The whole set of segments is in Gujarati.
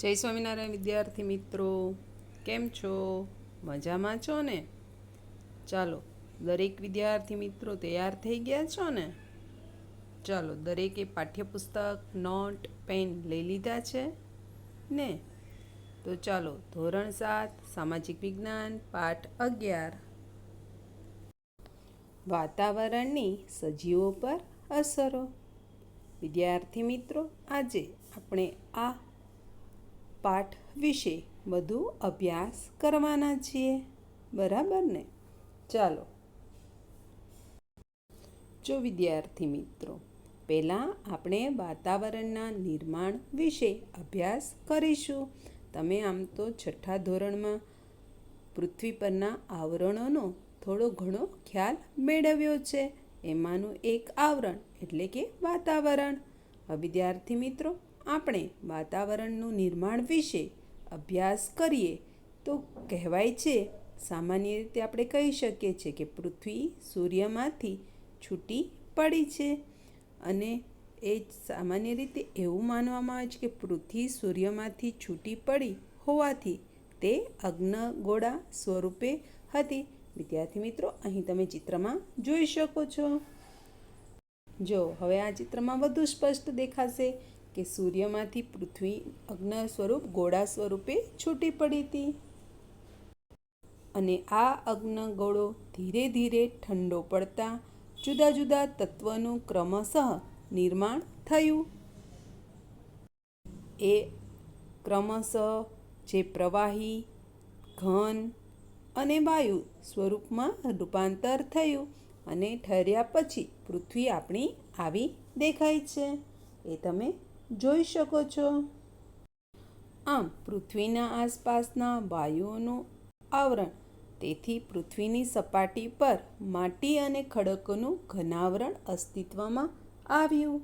જય સ્વામિનારાયણ વિદ્યાર્થી મિત્રો. કેમ છો? મજામાં છો ને? ચાલો, દરેક વિદ્યાર્થી મિત્રો તૈયાર થઈ ગયા છો ને? ચાલો, દરેકે પાઠ્યપુસ્તક, નોટ, પેન લઈ લીધા છે ને? તો ચાલો, ધોરણ સાત, સામાજિક વિજ્ઞાન, પાઠ અગિયાર. વાતાવરણની સજીવો પર અસરો. વિદ્યાર્થી મિત્રો, આજે આપણે આ પાઠ વિશે વધુ અભ્યાસ કરવાના છીએ. બરાબર ને? ચાલો. જો વિદ્યાર્થી મિત્રો, પહેલાં આપણે વાતાવરણના નિર્માણ વિશે અભ્યાસ કરીશું. તમે આમ તો છઠ્ઠા ધોરણમાં પૃથ્વી પરના આવરણોનો થોડો ઘણો ખ્યાલ મેળવ્યો છે. એમાંનું એક આવરણ એટલે કે વાતાવરણ. વિદ્યાર્થી મિત્રો આપણે વાતાવરણનું નિર્માણ વિશે અભ્યાસ કરીએ, તો કહેવાય છે, સામાન્ય રીતે આપણે કહી શકીએ છીએ કે પૃથ્વી સૂર્યમાંથી છૂટી પડી છે. અને એ સામાન્ય રીતે એવું માનવામાં આવે છે કે પૃથ્વી સૂર્યમાંથી છૂટી પડી હોવાથી તે અગ્નગોળા સ્વરૂપે હતી. વિદ્યાર્થી મિત્રો, અહીં તમે ચિત્રમાં જોઈ શકો છો. જો, હવે આ ચિત્રમાં વધુ સ્પષ્ટ દેખાશે. કે સૂર્યમાંથી પૃથ્વી અગ્ન સ્વરૂપ ગોળા સ્વરૂપે છૂટી પડી હતી. અને આ અગ્નગોળો ધીરે ધીરે ઠંડો પડતા જુદા જુદા તત્વનું ક્રમશઃ નિર્માણ થયું. એ ક્રમશઃ જે પ્રવાહી, ઘન અને વાયુ સ્વરૂપમાં રૂપાંતર થયું અને ઠર્યા પછી પૃથ્વી આપણી આવી દેખાય છે. એ તમે જોઈ શકો છો. આમ પૃથ્વીના આસપાસના વાયુઓનું આવરણ, તેથી પૃથ્વીની સપાટી પર માટી અને ખડકોનું ઘનાવરણ અસ્તિત્વમાં આવ્યું.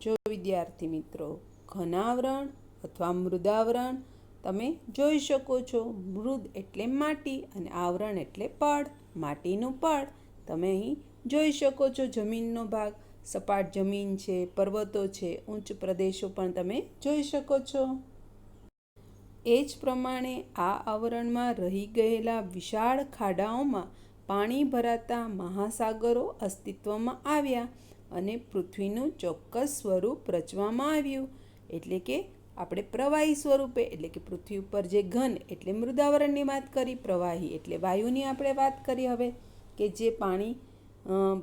જો વિદ્યાર્થી મિત્રો, ઘનાવરણ અથવા મૃદાવરણ તમે જોઈ શકો છો, મૃદ એટલે માટી અને આવરણ એટલે પડ. માટીનું પડ તમે અહીં જોઈ શકો છો, જમીનનો ભાગ. સપાટ જમીન છે, પર્વતો છે ઊંચ પ્રદેશો પણ તમે જોઈ શકો છો. એ જ પ્રમાણે આ આવરણમાં રહી ગયેલા વિશાળ ખાડાઓમાં પાણી ભરાતા મહાસાગરો અસ્તિત્વમાં આવ્યા અને પૃથ્વીનું ચોક્કસ સ્વરૂપ રચવામાં આવ્યું. એટલે કે આપણે પ્રવાહી સ્વરૂપે, એટલે કે પૃથ્વી ઉપર જે ઘન, એટલે મૃદાવરણની વાત કરી, પ્રવાહી એટલે વાયુની આપણે વાત કરી હવે, કે જે પાણી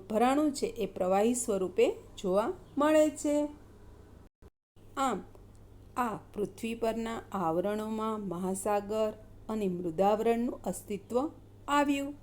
ભરાણું છે એ પ્રવાહી સ્વરૂપે જોવા મળે છે. આમ, આ પૃથ્વી પરના આવરણોમાં મહાસાગર અને મૃદાવરણનું અસ્તિત્વ આવ્યું.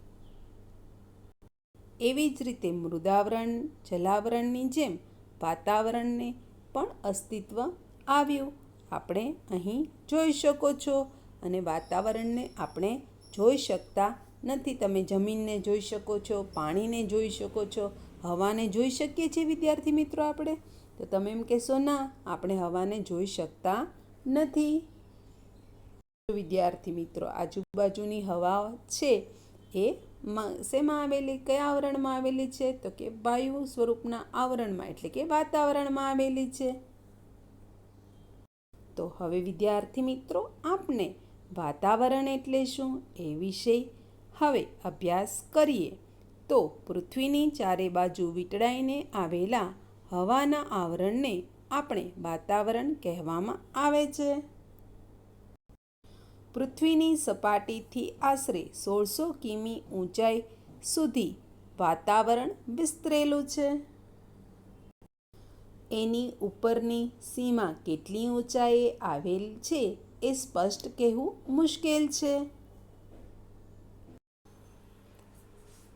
એવી જ રીતે મૃદાવરણ, જલાવરણની જેમ વાતાવરણને પણ અસ્તિત્વ આવ્યું. આપણે અહીં જોઈ શકો છો અને વાતાવરણને આપણે જોઈ શકતા નથી. તમે જમીનને જોઈ શકો છો, પાણીને જોઈ શકો છો, હવાને જોઈ શકીએ છીએ વિદ્યાર્થી મિત્રો આપણે. તો તમે એમ કહેશો, ના, આપણે હવાને જોઈ શકતા નથી. વિદ્યાર્થી મિત્રો, આજુબાજુની હવા છે એ શેમાં આવેલી? કયા આવરણમાં આવેલી છે? તો કે વાયુ સ્વરૂપના આવરણમાં, એટલે કે વાતાવરણમાં આવેલી છે. તો હવે વિદ્યાર્થી મિત્રો, આપને વાતાવરણ એટલે શું? એ વિશે હવે અભ્યાસ કરીએ. તો પૃથ્વીની ચારે બાજુ વીંટળાઈને આવેલા હવાના આવરણને આપણે વાતાવરણ કહેવામાં આવે છે. પૃથ્વીની સપાટીથી આશરે સોળસો કિમી ઊંચાઈ સુધી વાતાવરણ વિસ્તરેલું છે. એની ઉપરની સીમા કેટલી ઊંચાઈએ આવેલ છે એ સ્પષ્ટ કહેવું મુશ્કેલ છે.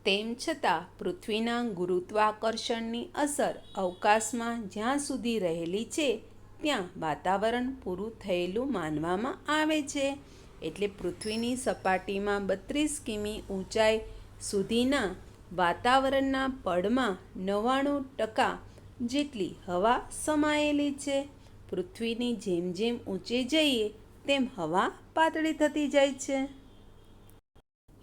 તેમ છતાં પૃથ્વીના ગુરુત્વાકર્ષણની અસર અવકાશમાં જ્યાં સુધી રહેલી છે, ત્યાં વાતાવરણ પૂરું થયેલું માનવામાં આવે છે. એટલે પૃથ્વીની સપાટીમાં બત્રીસ કિમી ઊંચાઈ સુધીના વાતાવરણના પડમાં નવ્વાણું ટકા જેટલી હવા સમાયેલી છે. પૃથ્વીની જેમ જેમ ઊંચે જઈએ, તેમ હવા પાતળી થતી જાય છે.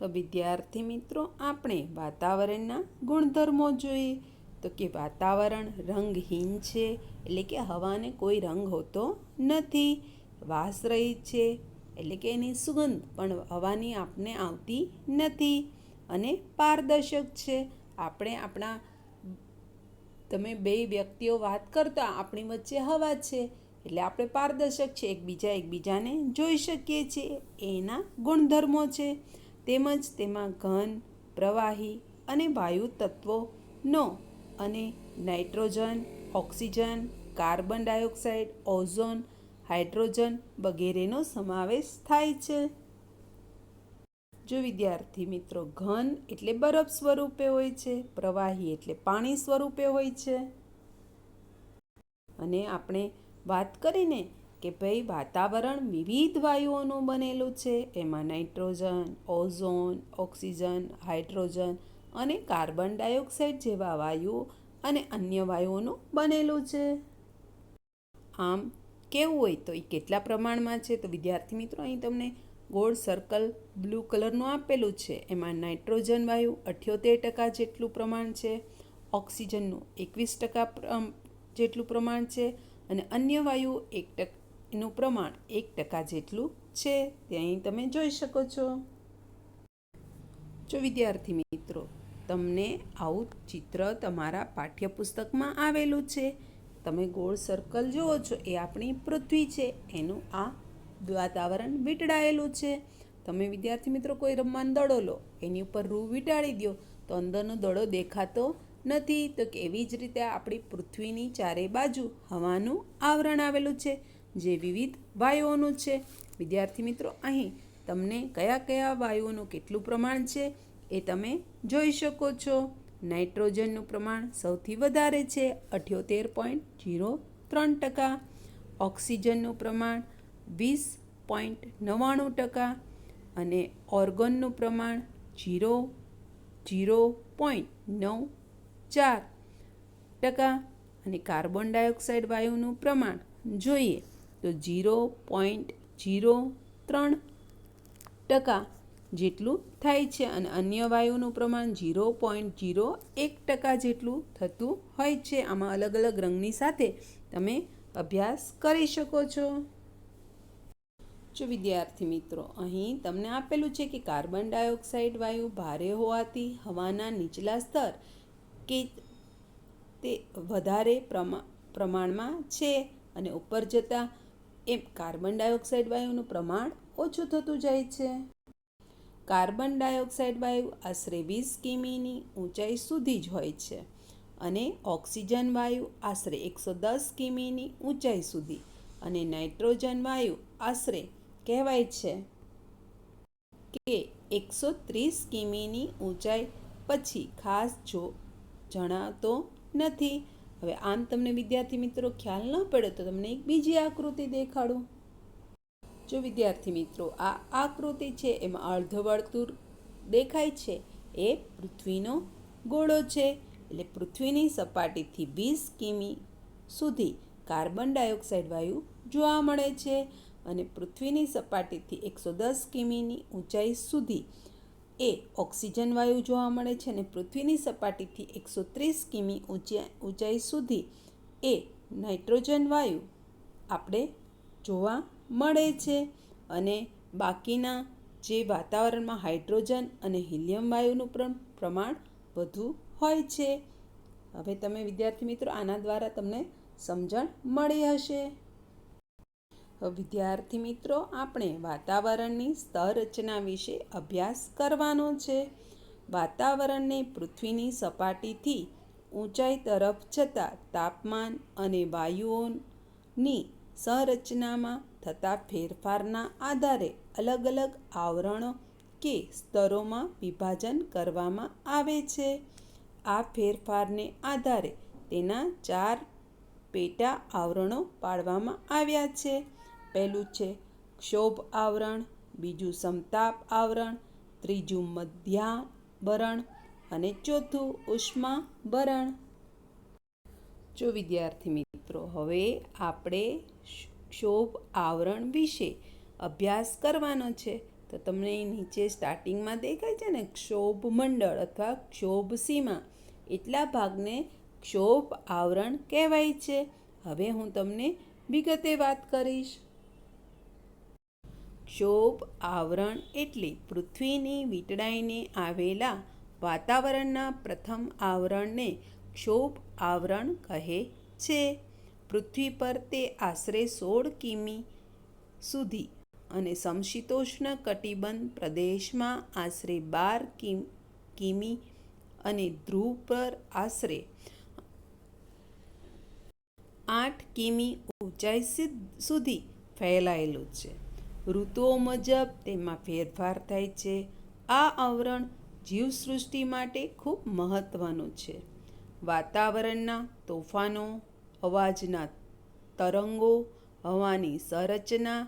વિદ્યાર્થી મિત્રો, આપણે વાતાવરણના ગુણધર્મો જોઈએ. તો કે વાતાવરણ રંગહીન છે, એટલે કે હવાને કોઈ રંગ હોતો નથી. વાસ રહી છે, એટલે કે એની સુગંધ પણ હવાની આપને આવતી નથી. અને પારદર્શક છે. આપણે આપણા, તમે બે વ્યક્તિઓ વાત કરતા આપણી વચ્ચે હવા છે, એટલે આપણે પારદર્શક છે. એકબીજા એકબીજાને જોઈ શકીએ છીએ. એના ગુણધર્મો છે. તેમજ તેમાં ઘન, પ્રવાહી અને વાયુ તત્વોનો અને nitrogen, oxygen, carbon dioxide, ozone, hydrogen વગેરેનો સમાવેશ થાય છે. જો વિદ્યાર્થી મિત્રો ઘન એટલે બરફ સ્વરૂપે હોય છે, પ્રવાહી એટલે પાણી સ્વરૂપે હોય છે. અને આપણે વાત કરીને કે ભાઈ વાતાવરણ વિવિધ વાયુઓનું બનેલું છે. એમાં નાઇટ્રોજન, ઓઝોન, ઓક્સિજન, હાઇડ્રોજન અને કાર્બન ડાયોક્સાઇડ જેવા વાયુઓ અને અન્ય વાયુઓનું બનેલું છે. આમ, કેવું હોય તો એ કેટલા પ્રમાણમાં છે? તો વિદ્યાર્થી મિત્રો, અહીં તમને ગોળ સર્કલ બ્લુ કલરનું આપેલું છે. એમાં નાઇટ્રોજન વાયુ અઠ્યોતેર ટકા જેટલું પ્રમાણ છે. ઓક્સિજનનું એકવીસ ટકા જેટલું પ્રમાણ છે. અને અન્ય વાયુ એક ટક એનું પ્રમાણ એક ટકા જેટલું છે. તે અહીં તમે જોઈ શકો છો. જો વિદ્યાર્થી મિત્રો, તમને આવું ચિત્ર તમારા પાઠ્યપુસ્તકમાં આવેલું છે, તમે ગોળ સર્કલ જુઓ છો, એ આપણી પૃથ્વી છે, એનું આ વાતાવરણ વીંટળાયેલું છે. તમે વિદ્યાર્થી મિત્રો કોઈ રમવાનો દડો લો, એની ઉપર રૂ વીંટાળી દો, તો અંદરનો દડો દેખાતો નથી. તો કેવી જ રીતે આપણી પૃથ્વીની ચારે બાજુ હવાનું આવરણ આવેલું છે. જે વિવિધ વાયુઓનું છે. વિદ્યાર્થી મિત્રો, અહીં તમને કયા કયા વાયુઓનું કેટલું પ્રમાણ છે એ તમે જોઈ શકો છો. નાઇટ્રોજનનું પ્રમાણ સૌથી વધારે છે, અઠ્યોતેર પોઈન્ટ જીરો ત્રણ ટકા. ઓક્સિજનનું પ્રમાણ વીસ પોઈન્ટ નવ્વાણું ટકા અને ઓર્ગનનું પ્રમાણ જીરો જીરો પોઈન્ટ નવ ચાર ટકા. અને કાર્બન ડાયોક્સાઇડ વાયુનું પ્રમાણ જોઈએ તો જીરો પોઈન્ટ જીરો ત્રણ ટકા જેટલું થાય છે અને અન્ય વાયુનું પ્રમાણ જીરો પોઈન્ટ જીરો એક ટકા જેટલું થતું હોય છે. આમાં અલગ અલગ રંગની સાથે તમે અભ્યાસ કરી શકો છો. જો વિદ્યાર્થી મિત્રો, અહીં તમને આપેલું છે કે કાર્બન ડાયોક્સાઇડ વાયુ ભારે હોવાથી હવાના નીચલા સ્તર કે તે વધારે પ્રમા, પ્રમાણમાં છે અને ઉપર જતાં એમ કાર્બન ડાયોક્સાઇડ વાયુનું પ્રમાણ ઓછું થતું જાય છે. કાર્બન ડાયોક્સાઇડ વાયુ આશરે વીસ કિમીની ઊંચાઈ સુધી જ હોય છે અને ઓક્સિજન વાયુ આશરે એકસો દસ કિમીની ઊંચાઈ સુધી અને નાઇટ્રોજન વાયુ આશરે કહેવાય છે કે એકસો ત્રીસ કિમીની ઊંચાઈ પછી ખાસ જો જણાતો નથી હવે આમ તમને વિદ્યાર્થી મિત્રો ખ્યાલ ન પડે તો તમને એક બીજી આકૃતિ દેખાડું. જો વિદ્યાર્થી મિત્રો આ આકૃતિ છે, એમાં અર્ધવર્તુળ દેખાય છે. એ પૃથ્વીનો ગોળો છે. એટલે પૃથ્વીની સપાટીથી વીસ કિમી સુધી કાર્બન ડાયોક્સાઇડ વાયુ જોવા મળે છે. અને પૃથ્વીની સપાટીથી એકસો દસ કિમીની ઊંચાઈ સુધી એ ઓક્સિજન વાયુ જોવા મળે છે અને પૃથ્વીની સપાટીથી એકસો ત્રીસ કિમી ઊંચાઈ સુધી એ નાઇટ્રોજન વાયુ આપણે જોવા મળે છે. અને બાકીના જે વાતાવરણમાં હાઇડ્રોજન અને હિલિયમ વાયુનું પણ પ્રમાણ વધુ હોય છે. હવે તમે વિદ્યાર્થી મિત્રો આના દ્વારા તમને સમજણ મળી હશે. વિદ્યાર્થી મિત્રો, આપણે વાતાવરણની સ્તર રચના વિશે અભ્યાસ કરવાનો છે. વાતાવરણને પૃથ્વીની સપાટીથી ઊંચાઈ તરફ જતાં તાપમાન અને વાયુઓની સંરચનામાં થતા ફેરફારના આધારે અલગ અલગ આવરણો કે સ્તરોમાં વિભાજન કરવામાં આવે છે. આ ફેરફારને આધારે તેના ચાર પેટા આવરણો પાડવામાં આવ્યા છે. પહેલું છે. ક્ષોભ આવરણ, બીજું સમતાપ આવરણ, ત્રીજું મધ્યાભરણ અને ચોથું ઉષ્મા ભરણ જો વિદ્યાર્થી મિત્રો, હવે આપણે ક્ષોભ આવરણ વિશે અભ્યાસ કરવાનો છે, તો તમને નીચે સ્ટાર્ટિંગમાં દેખાય છે ને, ક્ષોભ મંડળ અથવા ક્ષોભ સીમા. એટલા ભાગને ક્ષોભ આવરણ કહેવાય છે. હવે હું તમને વિગતે વાત કરીશ. ક્ષોભ, આવરણ એટલે પૃથ્વીની વીંટળાઈને આવેલા વાતાવરણના પ્રથમ આવરણને ક્ષોભ આવરણ કહે છે. પૃથ્વી પર તે આશરે સોળ કિમી સુધી અને સમશીતોષ્ણ કટિબંધ પ્રદેશમાં આશરે બાર કિમ અને ધ્રુવ પર આશરે આઠ કિમી ઊંચાઈ સુધી ફેલાયેલું છે. ઋતુઓ મુજબ તેમાં ફેરફાર થાય છે. આ આવરણ જીવસૃષ્ટિ માટે ખૂબ મહત્વનું છે. વાતાવરણના તોફાનો, અવાજના તરંગો, હવાની સંરચના,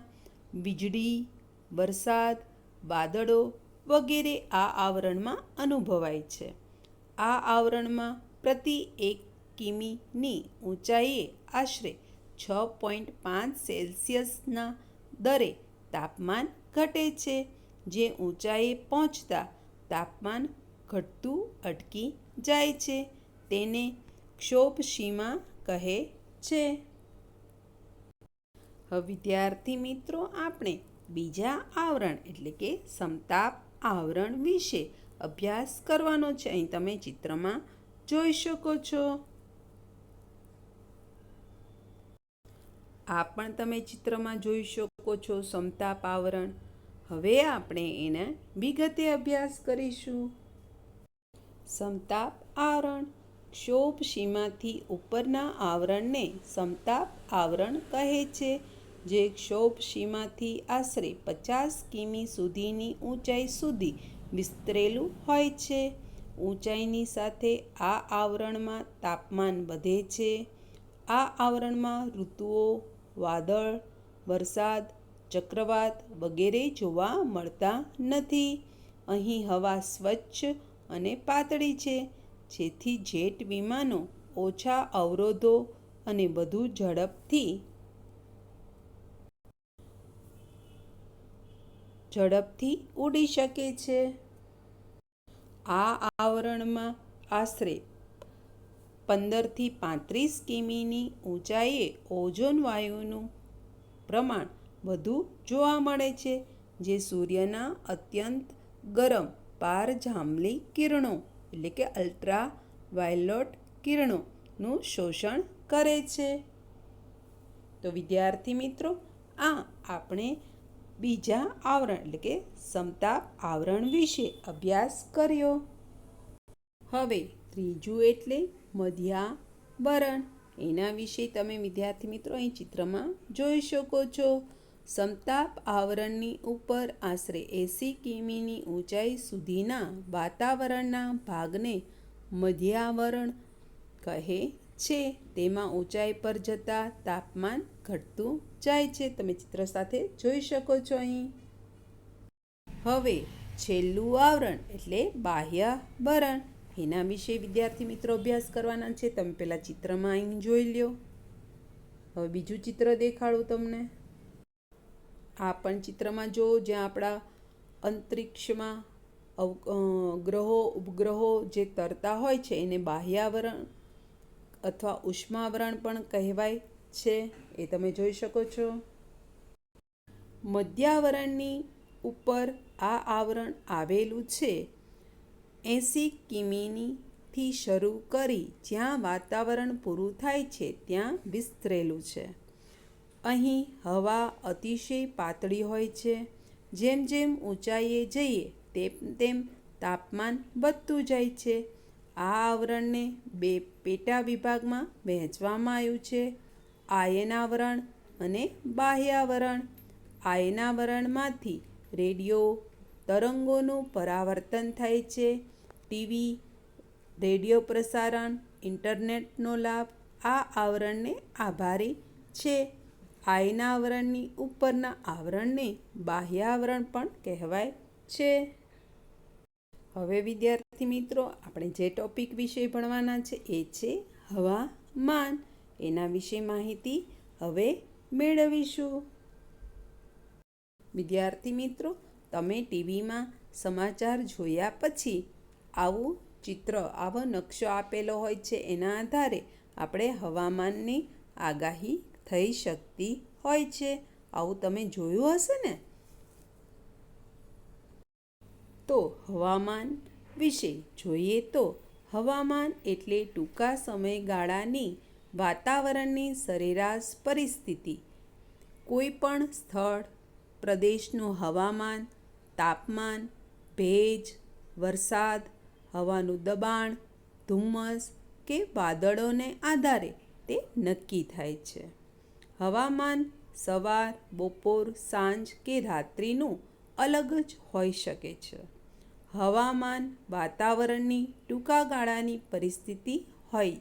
વીજળી, વરસાદ, વાદળો વગેરે આ આવરણમાં અનુભવાય છે. આ આવરણમાં પ્રતિ એક કિમીની ઊંચાઈએ આશરે છ પોઈન્ટ પાંચ સેલ્સિયસના દરે તાપમાન ઘટે છે. જે ઊંચાઈએ પહોંચતા તાપમાન ઘટતું અટકી જાય છે. તેને ક્ષોભ સીમા કહે છે. હવે વિદ્યાર્થી મિત્રો, આપણે બીજા આવરણ એટલે કે સમતાપ આવરણ વિશે અભ્યાસ કરવાનો છે. અહીં તમે ચિત્રમાં જોઈ શકો છો. આ પણ તમે ચિત્રમાં જોઈ શકો છો સમતાપ આવરણ હવે આપણે એને વિગતે અભ્યાસ કરીશું. સમતાપ આવરણ. ક્ષોભ સીમાથી ઉપરના આવરણને સમતાપ આવરણ કહે છે, જે ક્ષોભ સીમાથી આશરે પચાસ કિમી સુધીની ઊંચાઈ સુધી વિસ્તરેલું હોય છે. ઊંચાઈની સાથે આ આવરણમાં તાપમાન વધે છે. આ આવરણમાં ઋતુઓ, વાદળ વરસાદ, ચક્રવાત વગેરે જોવા મળતા નથી. અહીં હવા સ્વચ્છ અને પાતળી છે, જેથી જેટ વિમાનો ઓછા અવરોધો અને વધુ ઝડપથી ઝડપથી ઉડી શકે છે. આ આવરણમાં આશરે પંદરથી પાંત્રીસ કિમીની ઊંચાઈએ ઓઝોન વાયુનું પ્રમાણ વધુ જોવા મળે છે, જે સૂર્યના અત્યંત ગરમ પારજાંબલી કિરણો, એટલે કે અલ્ટ્રા વાયોલેટ કિરણોનું શોષણ કરે છે. તો વિદ્યાર્થી મિત્રો, આ આપણે બીજા આવરણ, એટલે કે સમતાપ આવરણ વિશે અભ્યાસ કર્યો. હવે ત્રીજું એટલે મધ્યાવરણ. એના વિશે તમે વિદ્યાર્થી મિત્રો અહીં ચિત્રમાં જોઈ શકો છો. સમતાપ આવરણની ઉપર આશરે એંસી કિમીની ઊંચાઈ સુધીના વાતાવરણના ભાગને મધ્યાવરણ કહે છે. તેમાં ઊંચાઈ પર જતાં તાપમાન ઘટતું જાય છે. તમે ચિત્ર સાથે જોઈ શકો છો અહીં. હવે છેલ્લું આવરણ એટલે બાહ્ય બાહ્યાવરણ એના વિશે વિદ્યાર્થી મિત્રો અભ્યાસ કરવાના છે. તમે પહેલાં ચિત્રમાં આવીને જોઈ લ્યો. હવે બીજું ચિત્ર દેખાડું તમને. આ પણ ચિત્રમાં જો જ્યાં આપણા અંતરિક્ષમાં અવ ગ્રહો, ઉપગ્રહો જે તરતા હોય છે, એને બાહ્યાવરણ અથવા ઉષ્માવરણ પણ કહેવાય છે. એ તમે જોઈ શકો છો. મધ્યાવરણની ઉપર આ આવરણ આવેલું છે. એંસી કિમીની થી શરૂ કરી જ્યાં વાતાવરણ પૂરું થાય છે, ત્યાં વિસ્તરેલું છે. અહીં હવા અતિશય પાતળી હોય છે. જેમ જેમ ઊંચાઈએ જઈએ, તેમ તેમ તાપમાન વધતું જાય છે. આ આવરણને બે પેટા વિભાગમાં વહેંચવામાં આવ્યું છે. આયનાવરણ અને બાહ્યાવરણ. આયનાવરણમાંથી રેડિયો તરંગોનું પરાવર્તન થાય છે. ટીવી, રેડિયો પ્રસારણ, ઇન્ટરનેટનો લાભ, આ આવરણને આભારી છે. આયના આવરણની ઉપરના આવરણને બાહ્યાવરણ પણ કહેવાય છે. હવે વિદ્યાર્થી મિત્રો, આપણે જે ટોપિક વિશે ભણવાના છે એ છે હવામાન. એના વિશે માહિતી હવે મેળવીશું. વિદ્યાર્થી મિત્રો તમે ટીવીમાં સમાચાર જોયા પછી આવું ચિત્ર, આવો નકશો આપેલો હોય છે, એના આધારે આપણે હવામાનની આગાહી થઈ શકતી હોય છે. આવું તમે જોયું હશે ને? તો હવામાન વિશે જોઈએ તો હવામાન એટલે ટૂંકા સમયગાળાની વાતાવરણની સરેરાશ પરિસ્થિતિ. કોઈ પણ સ્થળ, પ્રદેશનું હવામાન તાપમાન, ભેજ, વરસાદ, હવાનું દબાણ, ધુમ્મસ કે વાદળોને આધારે તે નક્કી થાય છે. હવામાન સવાર, બપોર, સાંજ કે રાત્રિનું અલગ જ હોઈ શકે છે. હવામાન વાતાવરણની ટૂંકા ગાળાની પરિસ્થિતિ હોય,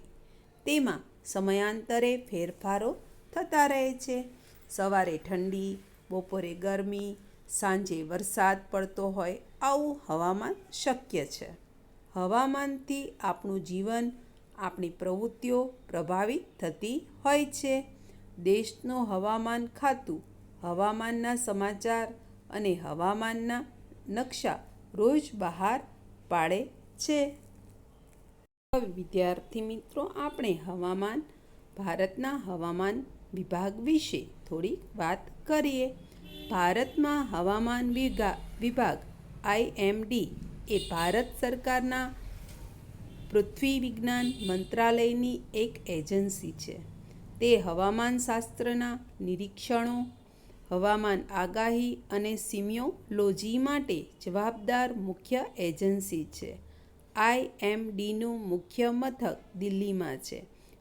તેમાં સમયાંતરે ફેરફારો થતા રહે છે. સવારે ઠંડી, બપોરે ગરમી સાંજે વરસાદ પડતો હોય, આવું હવામાન શક્ય છે. હવામાનથી આપણું જીવન, આપણી પ્રવૃત્તિઓ પ્રભાવિત થતી હોય છે. દેશનું હવામાન ખાતું, હવામાનના સમાચાર અને હવામાનના નકશા રોજ બહાર પાડે છે. વિદ્યાર્થી મિત્રો, આપણે હવામાન, ભારતના હવામાન વિભાગ વિશે થોડી વાત કરીએ. ભારતમાં હવામાન વિભાગ આઈએમડી એ ભારત સરકારના પૃથ્વી વિજ્ઞાન મંત્રાલયની એક એજન્સી છે. તે હવામાન શાસ્ત્રના નિરીક્ષણો, હવામાન આગાહી અને સિમિયોલોજી માટે જવાબદાર મુખ્ય એજન્સી છે. આઈએમડીનું મુખ્ય મથક દિલ્હીમાં છે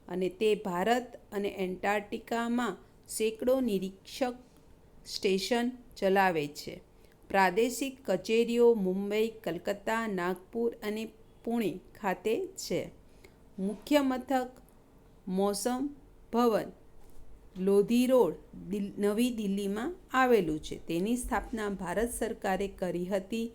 અને તે ભારત અને એન્ટાર્કટિકામાં સેંકડો નિરીક્ષક સ્ટેશન ચલાવે છે. પ્રાદેશિક કચેરીઓ મુંબઈ, કલકત્તા, નાગપુર અને પુણે ખાતે છે. મુખ્ય મથક મોસમ ભવન લોધી રોડ નવી દિલ્હીમાં આવેલું છે. તેની સ્થાપના ભારત સરકારે કરી હતી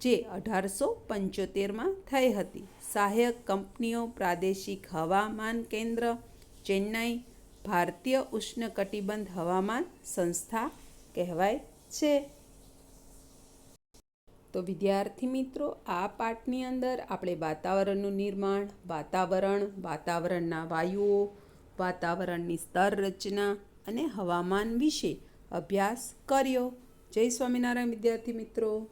જે અઢારસો પંચોતેરમાં થઈ હતી. સહાયક કંપનીઓ પ્રાદેશિક હવામાન કેન્દ્ર, ચેન્નાઈ ભારતીય ઉષ્ણકટિબંધ હવામાન સંસ્થા કહેવાય છે. તો વિદ્યાર્થી મિત્રો, આ પાઠની અંદર આપણે વાતાવરણનું નિર્માણ, વાતાવરણ, વાતાવરણના વાયુઓ, વાતાવરણની સ્તર રચના અને હવામાન વિશે અભ્યાસ કર્યો. જય સ્વામિનારાયણ, વિદ્યાર્થી મિત્રો.